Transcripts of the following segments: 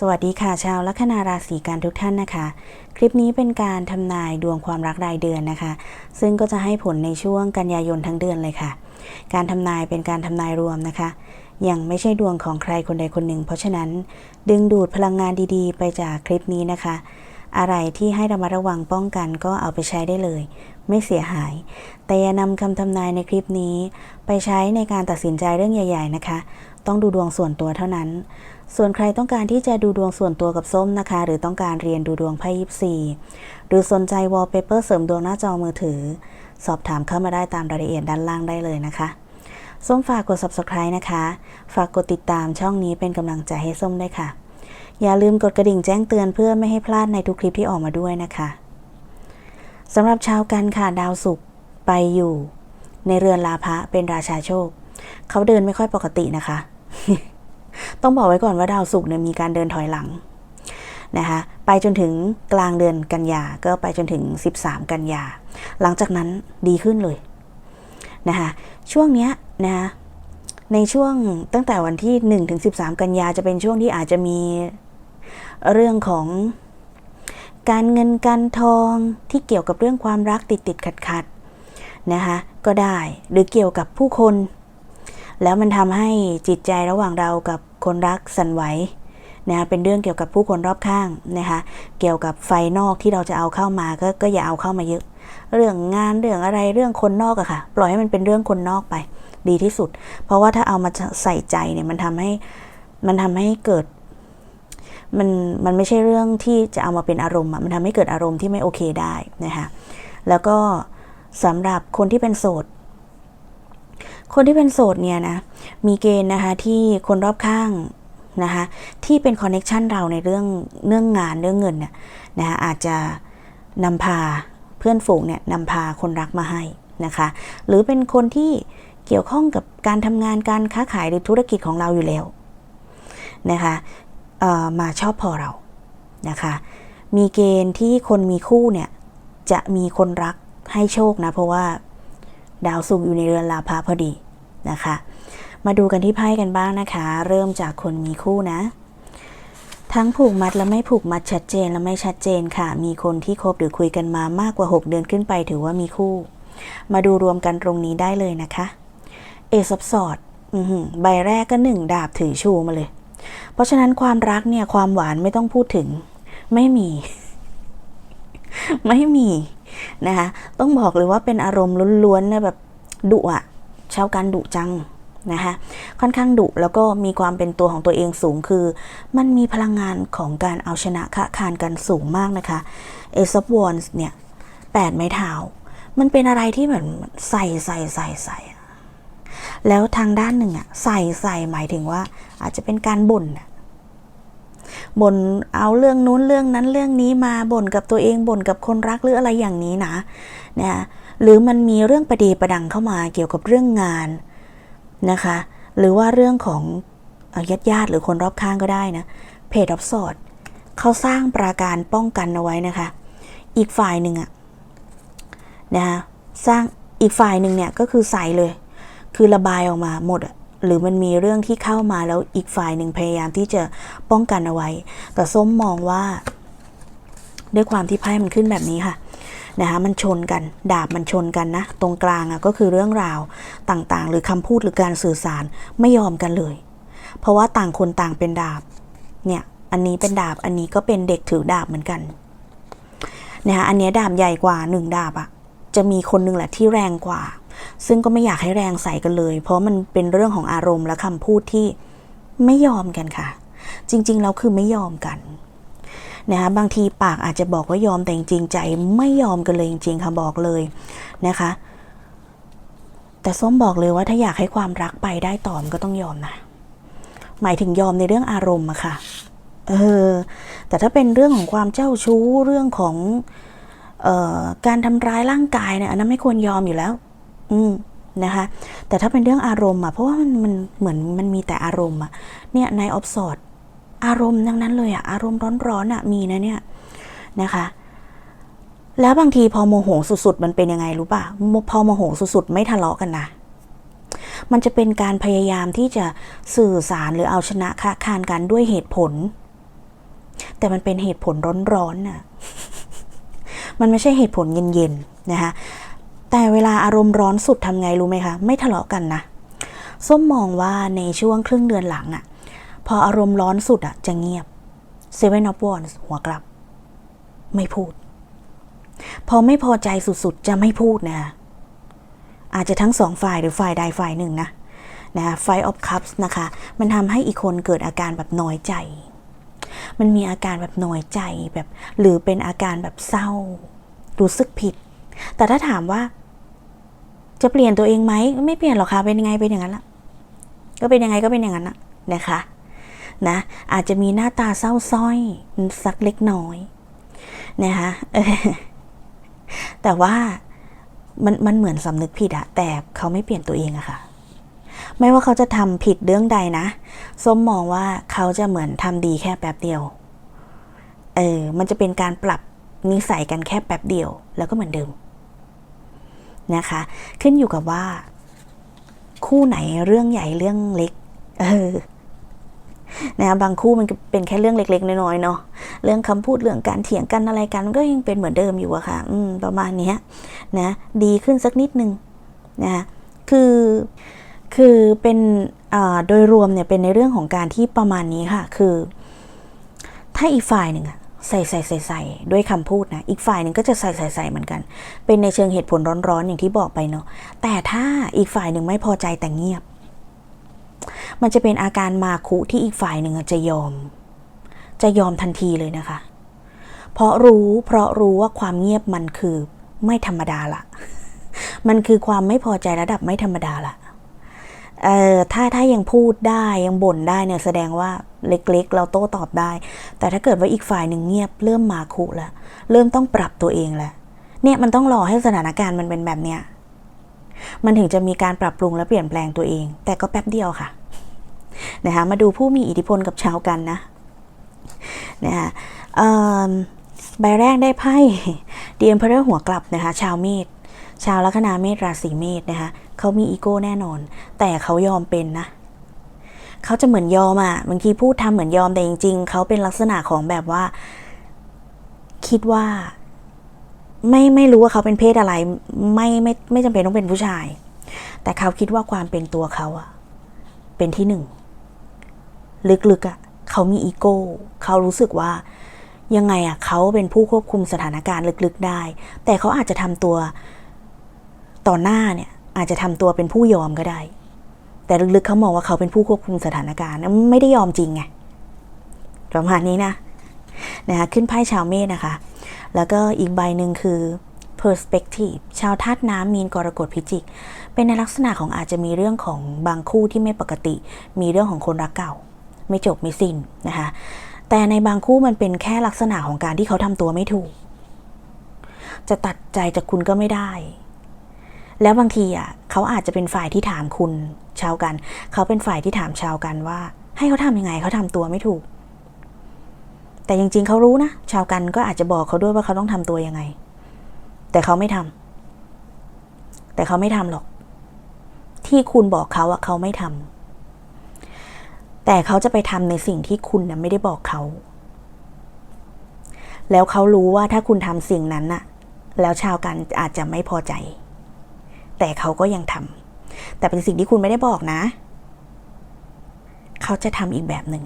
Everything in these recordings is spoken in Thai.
สวัสดีค่ะชาวลัคนาราศีกันทุกท่านนะคะ คลิปนี้เป็นการทำนายดวงความรักรายเดือนนะคะ ซึ่งก็จะให้ผลในช่วงกันยายนทั้งเดือนเลยค่ะ การทำนายเป็นการทำนายรวมนะคะ ยังไม่ใช่ดวงของใครคนใดคนหนึ่ง เพราะฉะนั้น ดึงดูดพลังงานดีๆ ไปจากคลิปนี้นะคะ อะไรที่ให้ระมัดระวังป้องกันก็เอาไปใช้ได้เลย ไม่เสียหาย แต่อย่านำคำทำนายในคลิปนี้ ไปใช้ในการตัดสินใจเรื่องใหญ่ ๆ นะคะ ต้องดูดวงส่วนตัวเท่านั้น ส่วนใครต้องการที่จะดูดวงส่วนตัวกับส้มนะคะ หรือต้องการเรียนดูดวงไพ่ยิปซีหรือสนใจวอลเปเปอร์เสริมดวงหน้าจอมือถือ สอบถามเข้ามาได้ตามรายละเอียดด้านล่างได้เลยนะคะ ส้มฝากกด subscribe นะคะ ฝากกดติดตามช่องนี้เป็นกำลังใจให้ส้มด้วยค่ะ อย่าลืมกดกระดิ่งแจ้งเตือนเพื่อไม่ให้พลาดในทุกคลิปที่ออกมาด้วยนะคะสำหรับชาวกันค่ะดาวศุกร์ไปอยู่ ในเรือนลาภะเป็นราชาโชค เขาเดินไม่ค่อยปกตินะคะ ต้องบอกไว้ก่อนว่าดาวศุกร์เนี่ยมีการเดินถอยหลังนะคะไปจนถึงกลางเดือนกันยาก็ไปจนถึง 13 กันยา หลังจากนั้นดีขึ้นเลยนะคะช่วงเนี้ยนะคะในช่วงตั้งแต่วันที่ 1 ถึง 13 กันยาจะเป็นช่วงที่อาจจะมีเรื่องของการเงินการทองที่เกี่ยวกับเรื่องความรักติดติดขัดขัดนะคะก็ได้หรือเกี่ยวกับผู้คน แล้วมันทำให้จิตใจระหว่างเรากับคนรักสั่นไหวนะคะเป็นเรื่องเกี่ยวกับผู้คนรอบข้างนะคะเกี่ยวกับไฟนอกที่เราจะเอาเข้ามาก็ก็อย่าเอาเข้ามาเยอะ เรื่องงานเรื่องอะไรเรื่องคนนอกอะค่ะ ปล่อยให้มันเป็นเรื่องคนนอกไป ดีที่สุด เพราะว่าถ้าเอามาใส่ใจเนี่ยมันทำให้มันทำให้เกิดมันมันไม่ใช่เรื่องที่จะเอามาเป็นอารมณ์อะมันทำให้เกิดอารมณ์ที่ไม่โอเคได้นะคะแล้วก็สำหรับคนที่เป็นโสด คนที่เป็นโสดเนี่ยนะมีเกณฑ์นะคะที่คนรอบข้างนะคะที่เป็นคอนเน็ชันเราในเรื่องเรื่องงานเรื่องเงินเนี่ยนะคะอาจจะนำพาเพื่อนฝูงเนี่ยนำพาคนรักมาให้นะคะหรือเป็นคนที่เกี่ยวข้องกับการทำงานการค้าขายหรือธุรกิจของเราอยู่แล้วนะคะมาชอบพอเรานะคะมีเกณฑ์ที่คนมีคู่เนี่ยจะมีคนรักให้โชคนะเพราะว่าดาวศุกอยู่ในเรือนลาภะพอดี นะคะ มาดูกันที่ไพ่กันบ้างนะคะ เริ่มจากคนมีคู่นะ ทั้งผูกมัดและไม่ผูกมัดชัดเจนและไม่ชัดเจนค่ะ มีคนที่คบหรือคุยกันมามากกว่า 6 เดือนขึ้นไปถือว่ามีคู่ มาดูรวมกันตรงนี้ได้เลยนะคะเอซับสอดใบแรกก็หนึ่งดาบถือชูมาเลย เพราะฉะนั้นความรักเนี่ยความหวานไม่ต้องพูดถึง ไม่มี ไม่มีนะคะต้องบอกเลยว่าเป็นอารมณ์ล้วนๆนะแบบดุอะ ชาวกันดุจังนะคะค่อนข้างดุแล้วก็มีความเป็นตัวของตัวเองสูงคือ มันมีพลังงานของการเอาชนะคะคานกันสูงมากนะคะเอซับวอนส์เนี่ยแปดไม้เท้ามันเป็นอะไรที่แบบใส่ใส่ใส่ใส่แล้วทางด้านหนึ่งอะใส่ใส่หมายถึงว่า อาจจะเป็นการบ่นบ่นเอาเรื่องนู้นเรื่องนั้นเรื่องนี้มาบ่นกับตัวเองบ่นกับคนรักหรืออะไรอย่างนี้นะนะ หรือมันมีเรื่องประเดีประดังเข้ามาเกี่ยวกับเรื่องงานนะคะ หรือว่าเรื่องของญาติญาติหรือคนรอบข้างก็ได้นะเพจออฟสอดเขาสร้างปราการป้องกันเอาไว้นะคะ อีกฝ่ายหนึ่งอะนะคะสร้างอีกฝ่ายหนึ่งเนี่ยก็คือใส่เลย คือระบายออกมาหมดอะหรือมันมีเรื่องที่เข้ามาแล้วอีกฝ่ายหนึ่งพยายามที่จะป้องกันเอาไว้ แต่ส้มมองว่า ด้วยความที่ไพ่มันขึ้นแบบนี้ค่ะ นะคะมันชนกัน ดาบมันชนกันนะ ตรงกลางอะก็คือเรื่องราวต่างๆ หรือคำพูดหรือการสื่อสารไม่ยอมกันเลย เพราะว่าต่างคนต่างเป็นดาบเนี่ยอันนี้เป็นดาบอันนี้ก็เป็นเด็กถือดาบเหมือนกันนะคะอันนี้ดาบใหญ่กว่าหนึ่งดาบอะจะมีคนหนึงแหละที่แรงกว่า ซึ่งก็ไม่อยากให้แรงใส่กันเลย เพราะมันเป็นเรื่องของอารมณ์และคำพูดที่ไม่ยอมกันค่ะ จริงๆแล้วคือไม่ยอมกัน นะคะบางทีปากอาจจะบอกว่ายอมแต่จริงใจไม่ยอมกันเลยจริงๆค่ะบอกเลยนะคะ แต่ส้มบอกเลยว่าถ้าอยากให้ความรักไปได้ต่อมนก็ต้องยอมนะหมายถึงยอมในเรื่องอารมณ์อะค่ะเออแต่ถ้าเป็นเรื่องของความเจ้าชู้เรื่องของออการทำร้ายร่างกายเนี่ยอันนั้นไม่ควรยอมอยู่แล้ว อืมนะคะ แต่ถ้าเป็นเรื่องอารมณ์อะเพราะว่ามันมันเหมือนมันมีแต่อารมณ์อะเนี่ยในออฟสอด อารมณ์ทั้งนั้นเลยอะอารมณ์ร้อนๆอะมีนะเนี่ยนะคะ แล้วบางทีพอโมโหสุดๆมันเป็นยังไงรู้ป่ะพอโมโหสุดๆไม่ทะเลาะกันนะมันจะเป็นการพยายามที่จะสื่อสารหรือเอาชนะค้าคานกันด้วยเหตุผล แต่มันเป็นเหตุผลร้อนๆน่ะมันไม่ใช่เหตุผลเย็นๆนะคะแต่เวลาอารมณ์ร้อนสุดทำไงรู้ไหมคะ ไม่ทะเลาะกันนะ ส้มมองว่าในช่วงครึ่งเดือนหลังอะ พออารมณ์ร้อนสุดอะจะเงียบ Seven of Wands หัวกลับ ไม่พูด พอไม่พอใจสุดๆ จะไม่พูดนะคะอาจจะทั้งสองฝ่ายหรือฝ่ายใดฝ่ายหนึ่งนะนะ Five of Cups นะคะ มันทำให้อีกคนเกิดอาการแบบน้อยใจ มันมีอาการแบบน้อยใจแบบ หรือเป็นอาการแบบเศร้า รู้สึกผิด แต่ถ้าถามว่า จะเปลี่ยนตัวเองไหมไม่เปลี่ยนหรอกค่ะเป็นยังไงเป็นอย่างนั้นละก็เป็นยังไงก็เป็นอย่างนั้นนะนะคะ นะอาจจะมีหน้าตาเศร้าสร้อยสักเล็กน้อยนะคะแต่ว่ามันมันเหมือนสำนึกผิดอะแต่เขาไม่เปลี่ยนตัวเองอะค่ะ ไม่ว่าเขาจะทำผิดเรื่องใดนะส้มมองว่าเขาจะเหมือนทำดีแค่แป๊บเดียวเออมันจะเป็นการปรับนิสัยกันแค่แป๊บเดียว แล้วก็เหมือนเดิมนะคะ ขึ้นอยู่กับว่า คู่ไหนเรื่องใหญ่เรื่องเล็ก เออ นะบางคู่มันเป็นแค่เรื่องเล็ก ๆ น้อยๆเนาะเรื่องคำพูดเรื่องการเถียงกันอะไรกันมันก็ยังเป็นเหมือนเดิมอยู่อะค่ะอืมประมาณนี้นะดีขึ้นสักนิดนึงนะคะคือคือเป็นโดยรวมเนี่ยเป็นในเรื่องของการที่ประมาณนี้ค่ะ คือ ถ้าอีกฝ่ายหนึ่งใส่ใส่ใส่ใส่ด้วยคำพูดนะ อีกฝ่ายหนึ่งก็จะใส่ใส่ใส่เหมือนกัน เป็นในเชิงเหตุผลร้อนๆอย่างที่บอกไปเนาะแต่ถ้าอีกฝ่ายหนึ่งไม่พอใจแต่เงียบ มันจะเป็นอาการมาคุที่อีกฝ่ายหนึ่งจะยอม จะยอมทันทีเลยนะคะ เพราะรู้เพราะรู้ว่าความเงียบมันคือไม่ธรรมดาละมันคือความไม่พอใจระดับไม่ธรรมดาละเอ่อถ้าถ้ายังพูดได้ยังบ่นได้เนี่ยแสดงว่าเล็กๆ เราโต้ตอบได้ แต่ถ้าเกิดว่าอีกฝ่ายหนึ่งเงียบเริ่มมาคุแล้วเริ่มต้องปรับตัวเองแล้วเนี่ยมันต้องรอให้สถานการณ์มันเป็นแบบเนี้ย มันถึงจะมีการปรับปรุงและเปลี่ยนแปลงตัวเอง แต่ก็แป๊บเดียวค่ะนะคะมาดูผู้มีอิทธิพลกับชาวกันนะนะคะเอิ่มใบแรกได้ไพ่เดียมพระหัวกลับนะคะ ชาวเมษชาวลัคนาเมษราศีเมษนะคะเขามีอีโก้แน่นอน แต่เขายอมเป็นนะเขาจะเหมือนยอมอะ่ะบางทีพูดทำเหมือนยอมแต่จริง ๆเขาเป็นลักษณะของแบบว่า คิดว่า ไม่ไม่รู้ว่าเขาเป็นเพศอะไร ไม่ไม่ไม่จำเป็นต้องเป็นผู้ชาย แต่เขาคิดว่าความเป็นตัวเขาอะเป็นที่หนึ่ง ลึกๆอะเขามีอีโก้ เขารู้สึกว่ายังไงอะเขาเป็นผู้ควบคุมสถานการณ์ลึกๆได้ แต่เขาอาจจะทำตัวต่อหน้าเนี่ย อาจจะทำตัวเป็นผู้ยอมก็ได้ แต่ลึกๆเขามองว่าเขาเป็นผู้ควบคุมสถานการณ์ไม่ได้ยอมจริงไงประมาณนี้นะนะคะขึ้นไพ่ชาวเมษนะคะ แล้วก็อีกใบหนึ่งคือ perspective ชาวธาตุน้ำมีนกรกฎพิจิก เป็นในลักษณะของอาจจะมีเรื่องของบางคู่ที่ไม่ปกติ มีเรื่องของคนรักเก่า ไม่จบไม่สิ้นนะคะ แต่ในบางคู่มันเป็นแค่ลักษณะของการที่เขาทำตัวไม่ถูก จะตัดใจจากคุณก็ไม่ได้ แล้วบางทีอะเขาอาจจะเป็นฝ่ายที่ถามคุณชาวกัน เขาเป็นฝ่ายที่ถามชาวกันว่า ให้เขาทำยังไงเขาทำตัวไม่ถูก แต่จริงๆเขารู้นะ ชาวกันก็อาจจะบอกเขาด้วยว่าเขาต้องทำตัวยังไง แต่เขาไม่ทำแต่เขาไม่ทำหรอก ที่คุณบอกเขาอะเขาไม่ทำแต่เขาจะไปทำในสิ่งที่คุณนะไม่ได้บอกเขา แล้วเขารู้ว่าถ้าคุณทำสิ่งนั้นน่ะ แล้วชาวกันอาจจะไม่พอใจ แต่เขาก็ยังทำแต่เป็นสิ่งที่คุณไม่ได้บอกนะ เขาจะทำอีกแบบหนึ่ง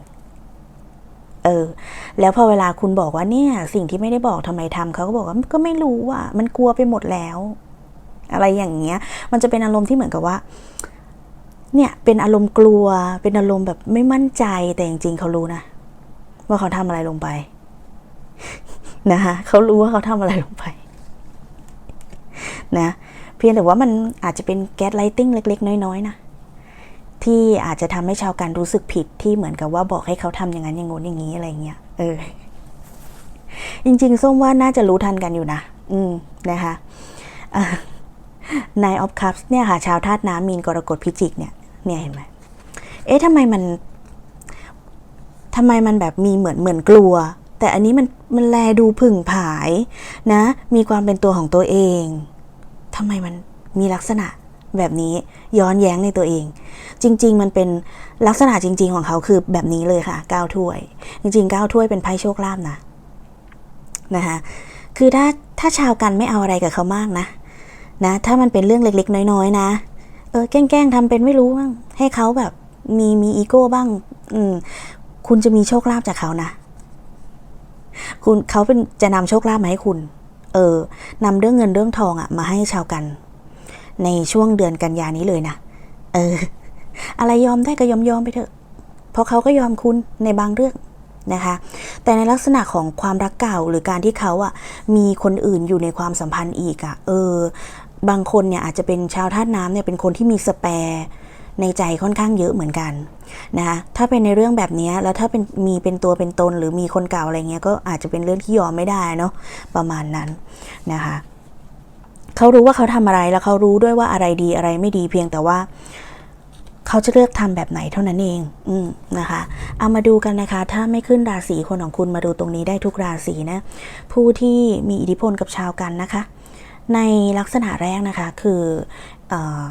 เออ แล้วพอเวลาคุณบอกว่าเนี่ย สิ่งที่ไม่ได้บอกทำไมทำเขาก็บอกว่าก็ไม่รู้อะมันกลัวไปหมดแล้ว อะไรอย่างเงี้ย มันจะเป็นอารมณ์ที่เหมือนกับว่า เนี่ยเป็นอารมณ์กลัว เป็นอารมณ์แบบไม่มั่นใจแต่จริงๆเขารู้นะว่าเขาทำอะไรลงไปนะคะเขารู้ว่าเขาทำอะไรลงไป นะ เพียงแต่ว่ามันอาจจะเป็นแก๊สไลติงเล็ก ๆ น้อย ๆ นะ ที่อาจจะทำให้ชาวกันรู้สึกผิดที่เหมือนกับว่าบอกให้เขาทำอย่างนั้นอย่างงู้นอย่างนี้อะไรเงี้ยเออจริงๆส้มว่าน่าจะรู้ทันกันอยู่นะ อืมนะคะนายออฟคัพเนี่ยค่ะ ชาวธาตุน้ำมีนกรกฎพิจิกเนี่ย เนี่ยเห็นไหมเอ๊ะทำไมมันทำไมมันแบบมีเหมือนเหมือนกลัว แต่อันนี้มันมันแลดูผึ่งผายนะ มีความเป็นตัวของตัวเองทำไมมันมีลักษณะ แบบนี้ย้อนแย้งในตัวเอง จริง ๆ มันเป็นลักษณะจริง ๆ ของเขาคือแบบนี้เลยค่ะก้าถ้วย จริงๆก้าถ้วยเป็นไพ่โชคลาภนะนะคะคือถ้าถ้าชาวกันไม่เอาอะไรกับเขามากนะนะถ้ามันเป็นเรื่องเล็กๆ น้อยๆ นะ เออแกล้งๆทำเป็นไม่รู้บ้างให้เขาแบบมีมีอีโก้บ้าง อืมคุณจะมีโชคลาภจากเขานะคุณเขาเป็นจะนำโชคลาภมาให้คุณ เออนำเรื่องเงินเรื่องทองอะมาให้ชาวกัน ในช่วงเดือนกันยานี้เลยนะ เออ อะไรยอมได้ก็ยอมยอมไปเถอะ เพราะเขาก็ยอมคุณในบางเรื่องนะคะ แต่ในลักษณะของความรักเก่าหรือการที่เขาอะมีคนอื่นอยู่ในความสัมพันธ์อีกอะเออ บางคนเนี่ยอาจจะเป็นชาวธาตุน้ำเนี่ยเป็นคนที่มีสแปร์ในใจค่อนข้างเยอะเหมือนกันนะคะถ้าเป็นในเรื่องแบบนี้แล้วถ้าเป็นมีเป็นตัวเป็นตนหรือมีคนเก่าอะไรเงี้ยก็อาจจะเป็นเรื่องที่ยอมไม่ได้เนาะประมาณนั้นนะคะ เขารู้ว่าเขาทำอะไรแล้วเขารู้ด้วยว่าอะไรดีอะไรไม่ดีเพียงแต่ว่าเขาจะเลือกทำแบบไหนเท่านั้นเอง อืมนะคะ เอามาดูกันนะคะ ถ้าไม่ขึ้นราศีคนของคุณมาดูตรงนี้ได้ทุกราศีนะ ผู้ที่มีอิทธิพลกับชาวกันนะคะ ในลักษณะแรกนะคะ คือเออ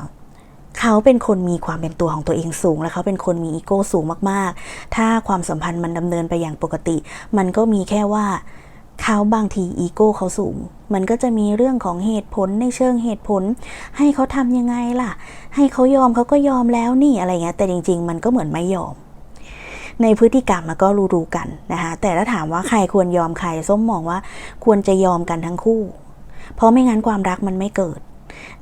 เขาเป็นคนมีความเป็นตัวของตัวเองสูง และเขาเป็นคนมีอีโก้สูงมาก ๆ ถ้าความสัมพันธ์มันดำเนินไปอย่างปกติ มันก็มีแค่ว่า เขาบางทีอีโก้เขาสูง มันก็จะมีเรื่องของเหตุผลในเชิงเหตุผล ให้เขาทำยังไงล่ะ ให้เขายอมเขาก็ยอมแล้วนี่อะไรเงี้ยแต่จริง ๆ มันก็เหมือนไม่ยอม ในพฤติกรรมมันก็รู้ๆกันนะคะแต่ถ้าถามว่าใครควรยอมใครส้มมองว่าควรจะยอมกันทั้งคู่ เพราะไม่งั้นความรักมันไม่เกิด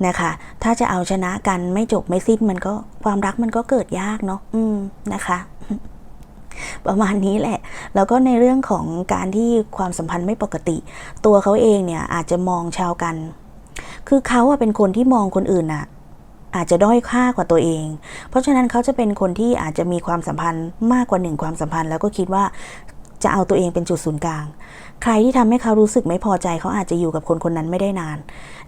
นะคะ ถ้าจะเอาชนะกันไม่จบไม่สิ้นมันก็ความรักมันก็เกิดยากเนาะอืมนะคะ ประมาณนี้แหละ แล้วก็ในเรื่องของการที่ความสัมพันธ์ไม่ปกติ ตัวเขาเองเนี่ยอาจจะมองชาวกัน คือเขาเป็นคนที่มองคนอื่นอะอาจจะด้อยค่ากว่าตัวเอง เพราะฉะนั้นเขาจะเป็นคนที่อาจจะมีความสัมพันธ์มากกว่าหนึ่งความสัมพันธ์ แล้วก็คิดว่าจะเอาตัวเองเป็นจุดศูนย์กลาง ใครที่ทำให้เขารู้สึกไม่พอใจเขาอาจจะอยู่กับคนคนนั้นไม่ได้นาน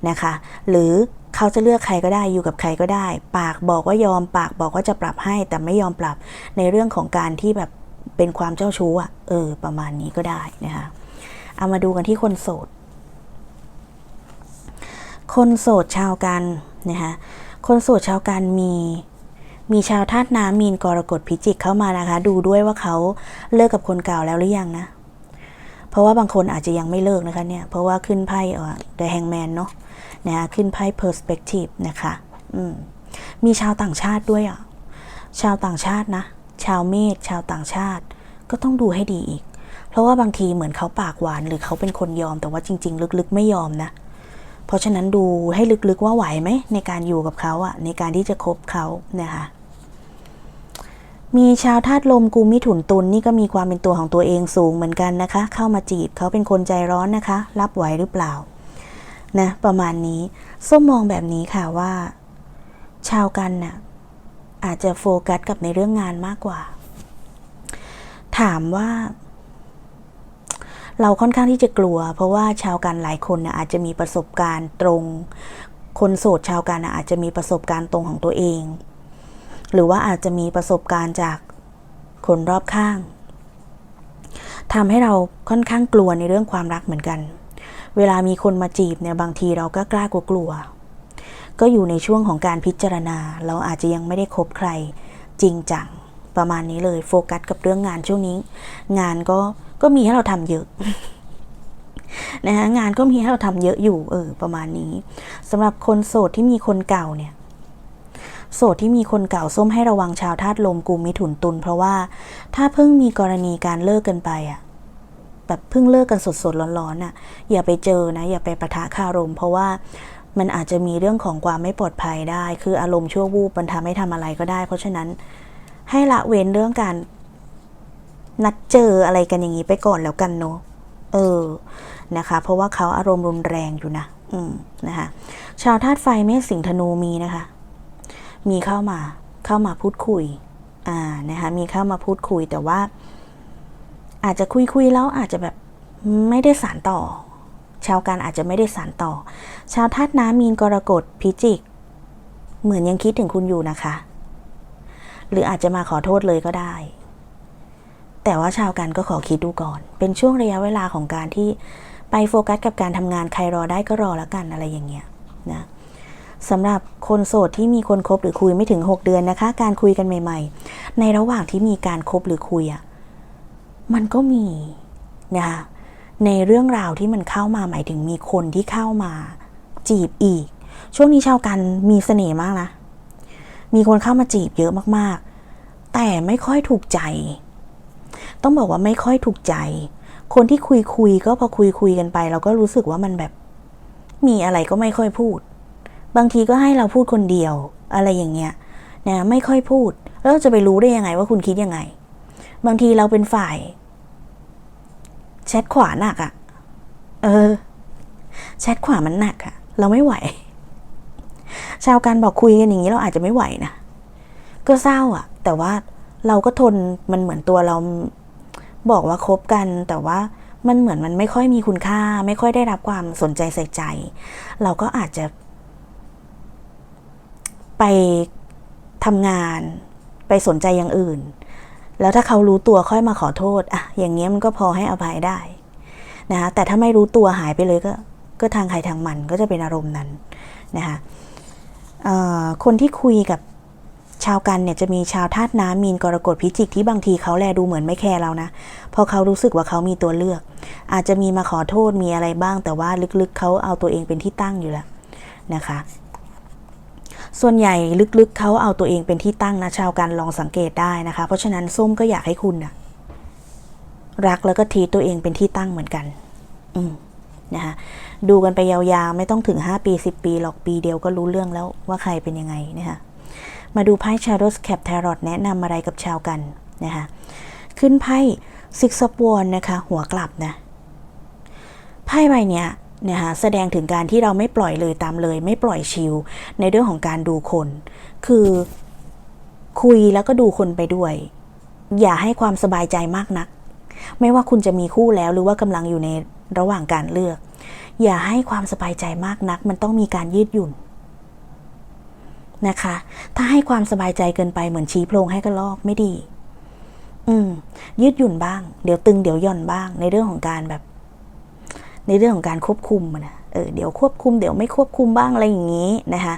นะคะ หรือเขาจะเลือกใครก็ได้อยู่กับใครก็ได้ ปากบอกว่ายอมปากบอกว่าจะปรับให้แต่ไม่ยอมปรับในเรื่องของการที่แบบ เป็นความเจ้าชู้อะเออ ประมาณนี้ก็ได้นะคะเอามาดูกันที่คนโสด คนโสดชาวกันนะคะคนโสดชาวกันมีมีชาวธาตุน้ำมีนกรกฎพิจิกเข้ามานะคะ ดูด้วยว่าเขาเลิกกับคนเก่าแล้วหรือยังนะ เพราะว่าบางคนอาจจะยังไม่เลิกนะคะเนี่ย เพราะว่าขึ้นไพ่เอ่อ The Hangman เนาะนะคะขึ้นไพ่ Perspective นะคะ อืมมีชาวต่างชาติด้วยอะ ชาวต่างชาตินะ ชาวเมษชาวต่างชาติ ก็ต้องดูให้ดีอีก เพราะว่าบางทีเหมือนเขาปากหวาน หรือเขาเป็นคนยอมแต่ว่าจริง ๆ ลึกๆ ไม่ยอมนะ เพราะฉะนั้นดูให้ลึกๆว่าไหวไหมในการอยู่กับเขาอะในการที่จะคบเขานะคะมีชาวธาตุลมกุมมิถุนตุลนี่ก็มีความเป็นตัวของตัวเองสูงเหมือนกันนะคะ เข้ามาจีบเขาเป็นคนใจร้อนนะคะ รับไหวหรือเปล่านะประมาณนี้ส้มมองแบบนี้ค่ะว่า ชาวกันน่ะ อาจจะโฟกัสกับในเรื่องงานมากกว่า ถามว่า เราค่อนข้างที่จะกลัว เพราะว่าชาวกันหลายคนนะอาจจะมีประสบการณ์ตรง คนโสดชาวกันนะอาจจะมีประสบการณ์ตรงของตัวเอง หรือว่าอาจจะมีประสบการณ์จากคนรอบข้างทำให้เราค่อนข้างกลัวในเรื่องความรักเหมือนกัน เวลามีคนมาจีบเนี่ยบางทีเราก็กล้ากลัวกลัว ก็อยู่ในช่วงของการพิจารณา เราอาจจะยังไม่ได้คบใครจริงจังประมาณนี้เลยโฟกัสกับเรื่องงานช่วงนี้ งานก็ก็มีให้เราทำเยอะนะคะงานก็มีให้เราทำเยอะอยู่เออประมาณนี้สำหรับคนโสดที่มีคนเก่าเนี่ยโสดที่มีคนเก่าส้มให้ระวังชาวธาตุลมกุมมิถุนตุลเพราะว่าถ้าเพิ่งมีกรณีการเลิกกันไปอะแบบเพิ่งเลิกกันสดๆร้อนๆอะอย่าไปเจอนะ อย่าไปประทะคารม เพราะว่า มันอาจจะมีเรื่องของความไม่ปลอดภัยได้ คืออารมณ์ชั่ววูบมันทำให้ทำอะไรก็ได้ เพราะฉะนั้นให้ละเว้นเรื่องการนัดเจออะไรกันอย่างนี้ไปก่อนแล้วกันเนาะเออนะคะ เพราะว่าเขาอารมณ์รุนแรงอยู่นะ อืมนะคะ ชาวธาตุไฟเมษสิงธนูมีนะคะ มีเข้ามาเข้ามาพูดคุย อ่านะคะมีเข้ามาพูดคุยแต่ว่า อาจจะคุยคุยแล้วอาจจะแบบไม่ได้สารต่อ ชาวการอาจจะไม่ได้สารต่อ ชาวธาตุน้ำมีนกรกฎพิจิก เหมือนยังคิดถึงคุณอยู่นะคะ หรืออาจจะมาขอโทษเลยก็ได้ แต่ว่าชาวกันก็ขอคิดดูก่อน เป็นช่วงระยะเวลาของการที่ไปโฟกัสกับการทำงานใครรอได้ก็รอแล้วกันอะไรอย่างเงี้ยนะสำหรับคนโสดที่มีคนคบหรือคุยไม่ถึง 6 เดือนนะคะ การคุยกันใหม่ ๆ ในระหว่างที่มีการคบหรือคุยอะมันก็มีนะคะ ในเรื่องราวที่มันเข้ามาหมายถึงมีคนที่เข้ามาจีบอีก ช่วงนี้ชาวกันมีเสน่ห์มากนะ มีคนเข้ามาจีบเยอะมากๆ แต่ไม่ค่อยถูกใจ ต้องบอกว่าไม่ค่อยถูกใจ คนที่คุยคุยก็พอคุยคุยกันไป เราก็รู้สึกว่ามันแบบ มีอะไรก็ไม่ค่อยพูด บางทีก็ให้เราพูดคนเดียว อะไรอย่างเงี้ยนะไม่ค่อยพูด แล้วจะไปรู้ได้ยังไงว่าคุณคิดยังไง บางทีเราเป็นฝ่าย แชทขวาหนักอะ่ะ เออ แชทขวามันหนักอะ่ะ เราไม่ไหว ชาวการบอกคุยกันอย่างนี้เราอาจจะไม่ไหวนะ ก็เศร้าอะ่ะ แต่ว่าเราก็ทนมันเหมือนตัวเราบอกว่าคบกัน แต่ว่ามันเหมือนมันไม่ค่อยมีคุณค่า ไม่ค่อยได้รับความสนใจใส่ใจ เราก็อาจจะ ไปทำงาน ไปสนใจอย่างอื่น แล้วถ้าเขารู้ตัวค่อยมาขอโทษอะอย่างเงี้ยมันก็พอให้อภัยได้นะคะแต่ถ้าไม่รู้ตัวหายไปเลยก็ก็ทางใครทางมันก็จะเป็นอารมณ์นั้นนะคะคนที่คุยกับชาวกันเนี่ยจะมีชาวธาตุน้ำมีนกรกฎพิจิกที่บางทีเขาแลดูเหมือนไม่แคร์เรานะพราะเขารู้สึกว่าเขามีตัวเลือก อาจจะมีมาขอโทษมีอะไรบ้าง แต่ว่าลึกๆเขาเอาตัวเองเป็นที่ตั้งอยู่แล้วนะคะ ส่วนใหญ่ลึกๆเขาเอาตัวเองเป็นที่ตั้งนะชาวกันลองสังเกตได้นะคะ เพราะฉะนั้นส้มก็อยากให้คุณนะรักแล้วก็ทีตัวเองเป็นที่ตั้งเหมือนกัน อืมนะคะดูกันไปยาวๆ ไม่ต้องถึง 5 ปี 10 ปีหรอกปีเดียวก็รู้เรื่องแล้วว่าใครเป็นยังไงนะคะมาดูไพ่ Shadows Cap Tarot แนะนำอะไรกับชาวกันนะคะขึ้นไพ่ Six of Wands นะคะ หัวกลับนะไพ่ใบเนี้ย นะคะแสดงถึงการที่เราไม่ปล่อยเลยตามเลย ไม่ปล่อยชิลในเรื่องของการดูคน คือคุยแล้วก็ดูคนไปด้วย อย่าให้ความสบายใจมากนัก ไม่ว่าคุณจะมีคู่แล้วหรือว่ากำลังอยู่ในระหว่างการเลือก อย่าให้ความสบายใจมากนัก มันต้องมีการยืดหยุ่นนะคะ ถ้าให้ความสบายใจเกินไปเหมือนชี้โพรงให้กระลอกไม่ดี อืม ยืดหยุ่นบ้าง เดี๋ยวตึงเดี๋ยวย่อนบ้างในเรื่องของการแบบ ในเรื่องของการควบคุมนะเออเดี๋ยวควบคุมเดี๋ยวไม่ควบคุมบ้างอะไรอย่างนี้นะคะ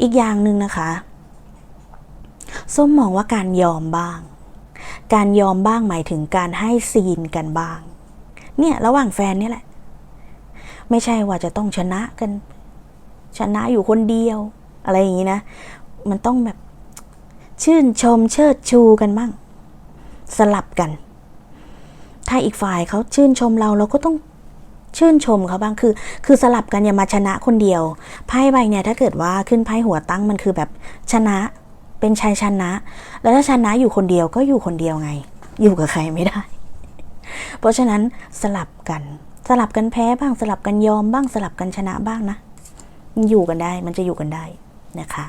อีกอย่างหนึ่งนะคะส้มมองว่าการยอมบ้าง การยอมบ้างหมายถึงการให้ซีนกันบ้าง เนี่ยระหว่างแฟนเนี่ยแหละ ไม่ใช่ว่าจะต้องชนะกัน ชนะอยู่คนเดียว อะไรอย่างนี้นะ มันต้องแบบชื่นชมเชิดชูกันบ้าง สลับกัน ถ้าอีกฝ่ายเขาชื่นชมเราเราก็ต้อง ชื่นชมเขาบ้างคือ คือสลับกันอย่ามาชนะคนเดียวไพ่ใบเนี่ยถ้าเกิดว่าขึ้นไพ่หัวตั้งมันคือแบบชนะเป็นชัยชนะ แล้วถ้าชนะอยู่คนเดียวก็อยู่คนเดียวไง อยู่กับใครไม่ได้ เพราะฉะนั้นสลับกัน สลับกันแพ้บ้างสลับกันยอมบ้างสลับกันชนะบ้างนะมันอยู่กันได้มันจะอยู่กันได้นะคะ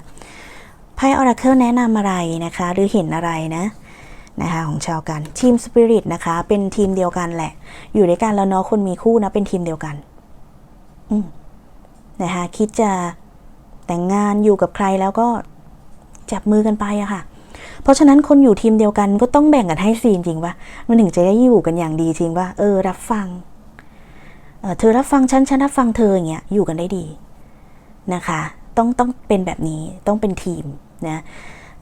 ไพ่ออราเคิลแนะนำอะไรนะคะ หรือเห็นอะไรนะ นะคะของชาวกันทีมสปิริตนะคะ เป็นทีมเดียวกันแหละ อยู่ด้วยกันแล้วเนาะคนมีคู่นะเป็นทีมเดียวกันอืมนะคะคิดจะแต่งงานอยู่กับใครแล้วก็จับมือกันไปอะค่ะ เพราะฉะนั้นคนอยู่ทีมเดียวกันก็ต้องแบ่งกันให้ซีนจริงปะมันถึงจะได้อยู่กันอย่างดีจริงปะเออ รับฟังเออเธอรับฟังฉันฉันรับฟังเธออย่างเงี้ยอยู่กันได้ดีนะคะ ต้องต้องเป็นแบบนี้ต้องเป็นทีมนะ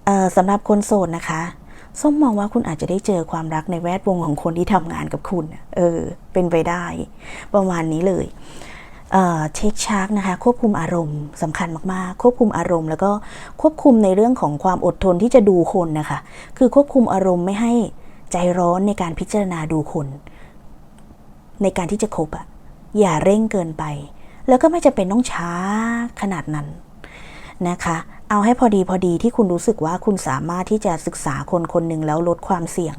ออสำหรับคนโสดนะคะ ส้มมองว่าคุณอาจจะได้เจอความรักในแวดวงของคนที่ทำงานกับคุณ เออ เป็นไปได้ ประมาณนี้เลยเช็คชาร์กนะคะ ควบคุมอารมณ์สำคัญมากๆ ควบคุมอารมณ์ แล้วก็ควบคุมในเรื่องของความอดทนที่จะดูคนนะคะ คือควบคุมอารมณ์ไม่ให้ใจร้อนในการพิจารณาดูคน ในการที่จะคบอะอย่าเร่งเกินไป แล้วก็ไม่จะเป็นต้องช้าขนาดนั้นนะคะ เอาให้พอดีพอดีที่คุณรู้สึกว่าคุณสามารถที่จะศึกษาคนคนหนึ่งแล้วลดความเสี่ยง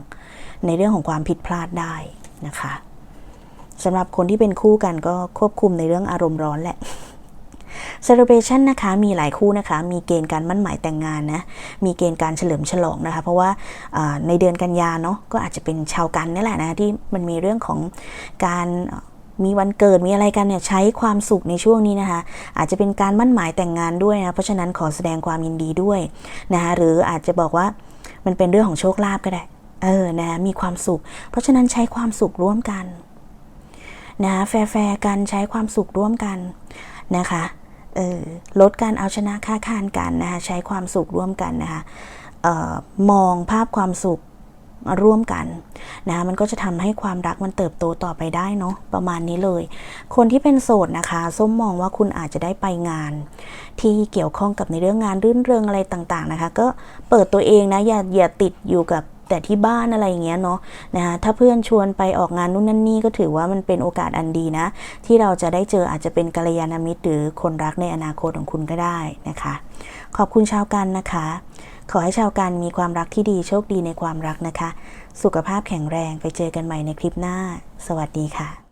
ในเรื่องของความผิดพลาดได้นะคะสำหรับคนที่เป็นคู่กันก็ควบคุมในเรื่องอารมณ์ร้อนแหละ celebration นะคะมีหลายคู่นะคะ มีเกณฑ์การมั่นหมายแต่งงานนะมีเกณฑ์การเฉลิมฉลองนะคะ เพราะว่าในเดือนกันยาเนาะก็อาจจะเป็นชาวกันนี่แหละนะที่มันมีเรื่องของการ มีวันเกิดมีอะไรกันเนี่ยใช้ความสุขในช่วงนี้นะคะ อาจจะเป็นการมั่นหมายแต่งงานด้วยนะเพราะฉะนั้นขอแสดงความยินดีด้วยนะคะหรืออาจจะบอกว่ามันเป็นเรื่องของโชคลาภก็ได้เออนะมีความสุข เพราะฉะนั้นใช้ความสุขร่วมกันนะแฟร์กันใช้ความสุขร่วมกันนะคะเออลดการเอาชนะค้าคานกันนะคะใช้ความสุขร่วมกันนะคะออมองภาพความสุข ร่วมกันนะคะมันก็จะทำให้ความรักมันเติบโตต่อไปได้เนาะประมาณนี้เลย คนที่เป็นโสดนะคะส้มมองว่าคุณอาจจะได้ไปงาน ที่เกี่ยวข้องกับในเรื่องงานรื่นเริงอะไรต่างๆนะคะ ก็เปิดตัวเองนะอย่าอย่าติดอยู่กับแต่ที่บ้านอะไรอย่างเงี้ยเนาะนะคะถ้าเพื่อนชวนไปออกงานนู่นนั่นนี่ก็ถือว่ามันเป็นโอกาสอันดีนะ ที่เราจะได้เจออาจจะเป็นกัลยาณมิตรหรือคนรักในอนาคตของคุณก็ได้นะคะ ขอบคุณชาวกันนะคะ ขอให้ชาวกันมีความรักที่ดีโชคดีในความรักนะคะ สุขภาพแข็งแรงไปเจอกันใหม่ในคลิปหน้า สวัสดีค่ะ